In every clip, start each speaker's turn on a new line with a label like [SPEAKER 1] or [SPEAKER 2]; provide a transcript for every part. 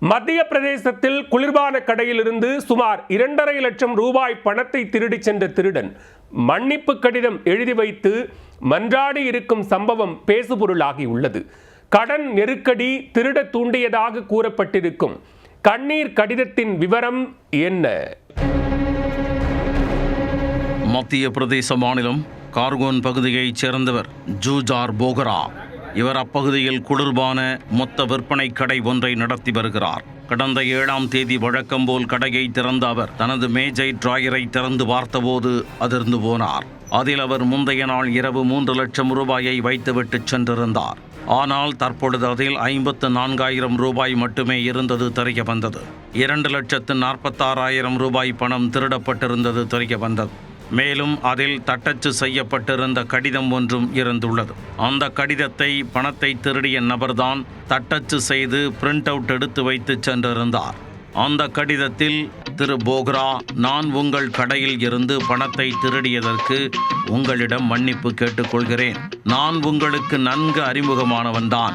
[SPEAKER 1] மத்திய பிரதேசத்தில் குளிர்பான கடையிலிருந்து சுமார் இரண்டரை லட்சம் ரூபாய் பணத்தை திருடிச் சென்ற திருடன் மன்னிப்பு கடிதம் எழுதி வைத்து மன்றாடி இருக்கும் சம்பவம் பேசுபொருளாகி உள்ளது. கடன் நெருக்கடி திருட தூண்டியதாக கூறப்பட்டிருக்கும். கண்ணீர் கடிதத்தின் விவரம் என்ன?
[SPEAKER 2] மத்திய பிரதேச மாநிலம் கார்கோன் பகுதியைச் சேர்ந்தவர் ஜூஜார் போகரா. இவர் அப்பகுதியில் குளிர்பான மொத்த விற்பனை கடை ஒன்றை நடத்தி வருகிறார். கடந்த ஏழாம் தேதி வழக்கம் போல் கடையை திறந்த அவர் தனது மேஜை டிராயரை திறந்து பார்த்தபோது அதிர்ந்து போனார். அதில் அவர் முந்தைய நாள் இரவு மூன்று லட்சம் ரூபாயை வைத்துவிட்டு சென்றிருந்தார். ஆனால் தற்பொழுது அதில் ஐம்பத்து நான்காயிரம் ரூபாய் மட்டுமே இருந்தது தெரிய வந்தது இரண்டு லட்சத்து நாற்பத்தாறாயிரம் ரூபாய் பணம் திருடப்பட்டிருந்தது தெரிய வந்தது மேலும் அதில் தட்டச்சு செய்யப்பட்டிருந்த கடிதம் ஒன்றும் இருந்துள்ளது. அந்த கடிதத்தை பணத்தை திருடிய நபர்தான் தட்டச்சு செய்து பிரிண்ட் அவுட் எடுத்து வைத்து சென்றிருந்தார். அந்த கடிதத்தில் திரு போக்ரா நான் உங்கள் கடையில் இருந்து பணத்தை திருடியதற்கு உங்களிடம் மன்னிப்பு கேட்டுக்கொள்கிறேன். நான் உங்களுக்கு நன்கு அறிமுகமானவன்தான்.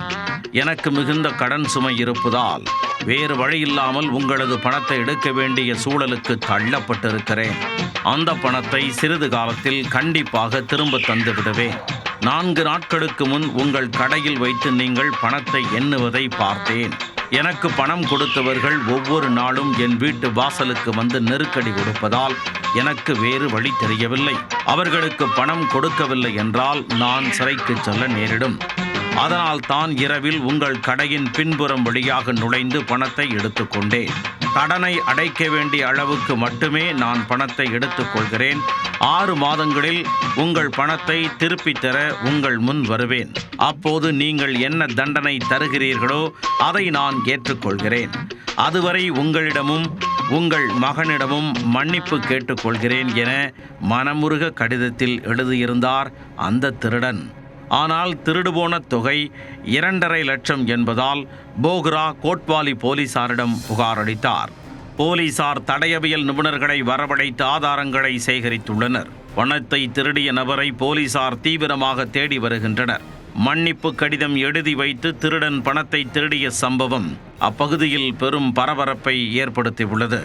[SPEAKER 2] எனக்கு மிகுந்த கடன் சுமை இருப்பதால் வேறு வழியில்லாமல் உங்களது பணத்தை எடுக்க வேண்டிய சூழலுக்கு தள்ளப்பட்டிருக்கிறேன். அந்த பணத்தை சிறிது காலத்தில் கண்டிப்பாக திரும்ப தந்து விடுவேன் நான்கு நாட்களுக்கு முன் உங்கள் கடையில் வைத்து நீங்கள் பணத்தை எண்ணுவதை பார்த்தேன். எனக்கு பணம் கொடுத்தவர்கள் ஒவ்வொரு நாளும் என் வீட்டு வாசலுக்கு வந்து நெருக்கடி கொடுப்பதால் எனக்கு வேறு வழி தெரியவில்லை. அவர்களுக்கு பணம் கொடுக்கவில்லை என்றால் நான் சிறைக்கு செல்ல நேரிடும். அதனால் தான் இரவில் உங்கள் கடையின் பின்புறம் வழியாக நுழைந்து பணத்தை எடுத்துக்கொண்டேன். கடனை அடைக்க வேண்டிய அளவுக்கு மட்டுமே நான் பணத்தை எடுத்துக்கொள்கிறேன். ஆறு மாதங்களில் உங்கள் பணத்தை திருப்பித் தர உங்கள் முன் வருவேன். அப்போது நீங்கள் என்ன தண்டனை தருகிறீர்களோ அதை நான் ஏற்றுக்கொள்கிறேன். அதுவரை உங்களிடமும் உங்கள் மகனிடமும் மன்னிப்பு கேட்டுக்கொள்கிறேன் என மனமுருக கடிதத்தில் எழுதியிருந்தார் அந்த திருடன். ஆனால் திருடுபோன தொகை இரண்டரை லட்சம் என்பதால் போக்ரா கோட்வாலி போலீசாரிடம் புகாரளித்தார் போலீசார் தடயவியல் நிபுணர்களை வரவழைத்து ஆதாரங்களை சேகரித்துள்ளனர். பணத்தை திருடிய நபரை போலீசார் தீவிரமாக தேடி வருகின்றனர். மன்னிப்பு கடிதம் எழுதி வைத்து திருடன் பணத்தை திருடிய சம்பவம் அப்பகுதியில் பெரும் பரபரப்பை ஏற்படுத்தியுள்ளது.